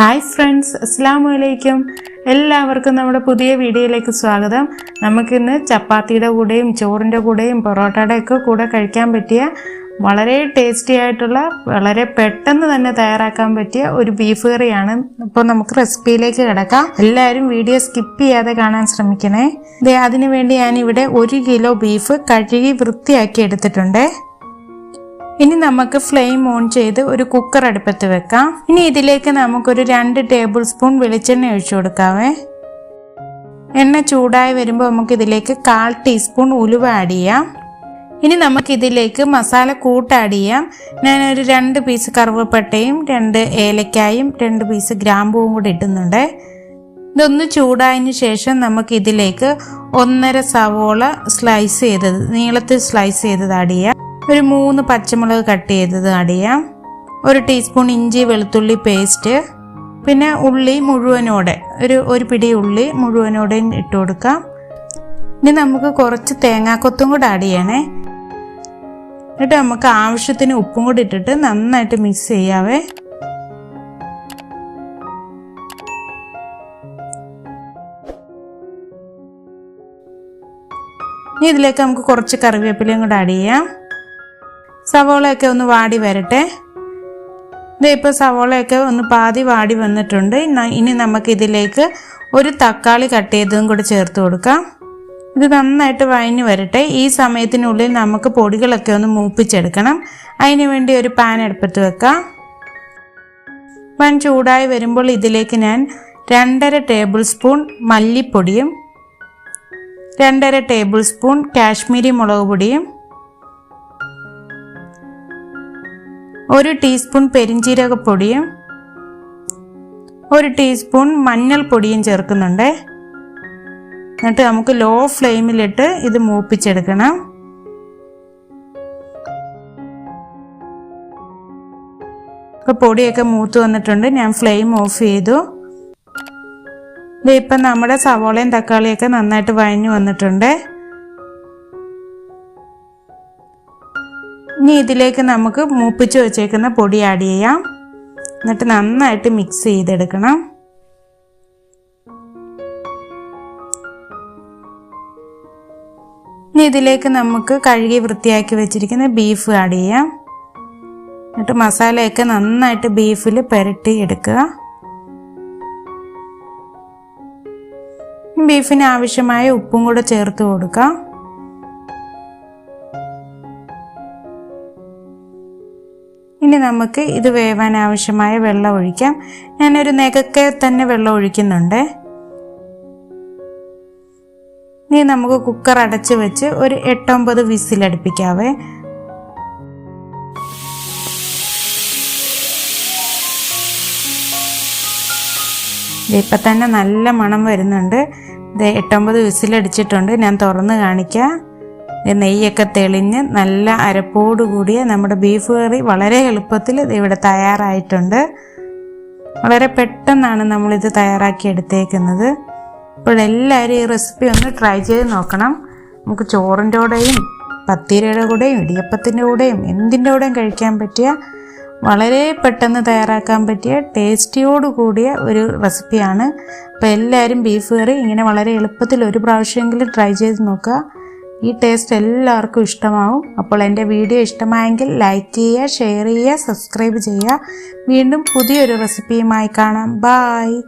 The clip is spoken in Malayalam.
ഹായ് ഫ്രണ്ട്സ് അസ്സാം വലൈക്കും എല്ലാവർക്കും നമ്മുടെ പുതിയ വീഡിയോയിലേക്ക് സ്വാഗതം. നമുക്കിന്ന് ചപ്പാത്തിയുടെ കൂടെയും ചോറിന്റെ കൂടെയും പൊറോട്ടയുടെ ഒക്കെ കൂടെ കഴിക്കാൻ പറ്റിയ വളരെ ടേസ്റ്റി ആയിട്ടുള്ള വളരെ പെട്ടെന്ന് തന്നെ തയ്യാറാക്കാൻ പറ്റിയ ഒരു ബീഫ് കറിയാണ് ഇപ്പോൾ നമുക്ക് റെസിപ്പിയിലേക്ക് കിടക്കാം. എല്ലാവരും വീഡിയോ സ്കിപ്പ് ചെയ്യാതെ കാണാൻ ശ്രമിക്കണേ. ദേ അതിനു വേണ്ടി ഞാനിവിടെ ഒരു കിലോ ബീഫ് കഴുകി വൃത്തിയാക്കി എടുത്തിട്ടുണ്ട്. ഇനി നമുക്ക് ഫ്ലെയിം ഓൺ ചെയ്ത് ഒരു കുക്കർ അടുപ്പത്ത് വെക്കാം. ഇനി ഇതിലേക്ക് നമുക്കൊരു രണ്ട് ടേബിൾ സ്പൂൺ വെളിച്ചെണ്ണ ഒഴിച്ചു കൊടുക്കാവേ. എണ്ണ ചൂടായി വരുമ്പോൾ നമുക്ക് ഇതിലേക്ക് കാൽ ടീസ്പൂൺ ഉലുവ ആഡ് ചെയ്യാം. ഇനി നമുക്കിതിലേക്ക് മസാല കൂട്ട് ആഡ് ചെയ്യാം. ഞാനൊരു രണ്ട് പീസ് കറുവപ്പട്ടയും രണ്ട് ഏലക്കായും രണ്ട് പീസ് ഗ്രാമ്പൂവും കൂടി ഇടുന്നുണ്ട് ഇതൊന്ന് ചൂടായതിന് ശേഷം നമുക്കിതിലേക്ക് ഒന്നര സവോള സ്ലൈസ് ചെയ്തത് നീളത്തിൽ സ്ലൈസ് ചെയ്തത് ആഡ് ചെയ്യാം. ഒരു മൂന്ന് പച്ചമുളക് കട്ട് ചെയ്തത് ചെയ്യാം ഒരു ടീസ്പൂൺ ഇഞ്ചി വെളുത്തുള്ളി പേസ്റ്റ് പിന്നെ ഉള്ളി മുഴുവനോടെ ഒരു ഒരു പിടി ഉള്ളി മുഴുവനോടെ ഇട്ട് കൊടുക്കാം. ഇനി നമുക്ക് കുറച്ച് തേങ്ങാക്കൊത്തും കൂടെ ആഡ് ചെയ്യണേ. എന്നിട്ട് നമുക്ക് ആവശ്യത്തിന് ഉപ്പും കൂടി ഇട്ടിട്ട് നന്നായിട്ട് മിക്സ് ചെയ്യാവേ. ഇനി ഇതിലേക്ക് നമുക്ക് കുറച്ച് കറിവേപ്പിലയും കൂടെ ആഡ് ചെയ്യാം. സവോളയൊക്കെ ഒന്ന് വാടി വരട്ടെ. ഇതേ ഇപ്പോൾ സവോളയൊക്കെ ഒന്ന് പാതി വാടി വന്നിട്ടുണ്ട്. ഇനി നമുക്ക് ഇതിലേക്ക് ഒരു തക്കാളി കട്ട് ചെയ്തതും കൂടെ ചേർത്ത് കൊടുക്കാം. ഇത് നന്നായിട്ട് വഴഞ്ഞു വരട്ടെ. ഈ സമയത്തിനുള്ളിൽ നമുക്ക് പൊടികളൊക്കെ ഒന്ന് മൂപ്പിച്ചെടുക്കണം. അതിന് വേണ്ടി ഒരു പാൻ എടുപ്പത്ത് വെക്കാം. പാൻ ചൂടായി വരുമ്പോൾ ഇതിലേക്ക് ഞാൻ രണ്ടര ടേബിൾ സ്പൂൺ മല്ലിപ്പൊടിയും രണ്ടര ടേബിൾ സ്പൂൺ കാശ്മീരി മുളക് പൊടിയും ഒരു ടീസ്പൂൺ പെരിഞ്ചീരകപ്പൊടിയും ഒരു ടീസ്പൂൺ മഞ്ഞൾപ്പൊടിയും ചേർക്കുന്നുണ്ട്. എന്നിട്ട് നമുക്ക് ലോ ഫ്ലെയിമിലിട്ട് ഇത് മൂപ്പിച്ചെടുക്കണം. പൊടിയൊക്കെ മൂത്ത് വന്നിട്ടുണ്ട്. ഞാൻ ഫ്ലെയിം ഓഫ് ചെയ്തു. ഇപ്പം നമ്മുടെ സവോളയും തക്കാളിയൊക്കെ നന്നായിട്ട് വഴഞ്ഞു വന്നിട്ടുണ്ട്. ഇനി ഇതിലേക്ക് നമുക്ക് മൂപ്പിച്ച് വെച്ചേക്കുന്ന പൊടി ആഡ് ചെയ്യാം. എന്നിട്ട് നന്നായിട്ട് മിക്സ് ചെയ്തെടുക്കണം. ഇനി ഇതിലേക്ക് നമുക്ക് കഴുകി വൃത്തിയാക്കി വെച്ചിരിക്കുന്ന ബീഫ് ആഡ് ചെയ്യാം. എന്നിട്ട് മസാലയൊക്കെ നന്നായിട്ട് ബീഫിൽ പുരട്ടി എടുക്കുക. ബീഫിന് ആവശ്യമായ ഉപ്പും കൂടെ ചേർത്ത് കൊടുക്കാം. ഇനി നമുക്ക് ഇത് വേവാൻ ആവശ്യമായ വെള്ളം ഒഴിക്കാം. ഞാനൊരു നെകക്കെ തന്നെ വെള്ളം ഒഴിക്കുന്നുണ്ട്. ഇനി നമുക്ക് കുക്കർ അടച്ച് വെച്ച് ഒരു എട്ടൊമ്പത് വിസിലടുപ്പിക്കാവേ ഇപ്പം തന്നെ നല്ല മണം വരുന്നുണ്ട്. ഇത് എട്ടൊമ്പത് വിസിലടിച്ചിട്ടുണ്ട് ഞാൻ തുറന്ന് കാണിക്കാം. നെയ്യൊക്കെ തെളിഞ്ഞ് നല്ല അരപ്പോട് കൂടിയ നമ്മുടെ ബീഫ് കറി വളരെ എളുപ്പത്തിൽ ഇവിടെ തയ്യാറായിട്ടുണ്ട്. വളരെ പെട്ടെന്നാണ് നമ്മളിത് തയ്യാറാക്കി എടുത്തേക്കുന്നത്. അപ്പോൾ എല്ലാവരും ഈ റെസിപ്പി ഒന്ന് ട്രൈ ചെയ്ത് നോക്കണം. നമുക്ക് ചോറിന്റെ കൂടെയും പത്തിരയുടെ കൂടെയും ഇടിയപ്പത്തിന്റെ കൂടെയും എന്തിന്റെ കൂടെയും കഴിക്കാൻ പറ്റിയ വളരെ പെട്ടെന്ന് തയ്യാറാക്കാൻ പറ്റിയ ടേസ്റ്റിയോട് കൂടിയ ഒരു റെസിപ്പിയാണ്. അപ്പോൾ എല്ലാവരും ബീഫ് കറി ഇങ്ങനെ വളരെ എളുപ്പത്തിൽ ഒരു പ്രാവശ്യമെങ്കിലും ട്രൈ ചെയ്ത് നോക്കുക. ഈ ടേസ്റ്റ് എല്ലാവർക്കും ഇഷ്ടമാവും. അപ്പോൾ എന്റെ വീഡിയോ ഇഷ്ടമായെങ്കിൽ ലൈക്ക് ചെയ്യുക ഷെയർ ചെയ്യുക സബ്സ്ക്രൈബ് ചെയ്യുക. വീണ്ടും പുതിയൊരു റെസിപ്പിയുമായി കാണാം. ബായ്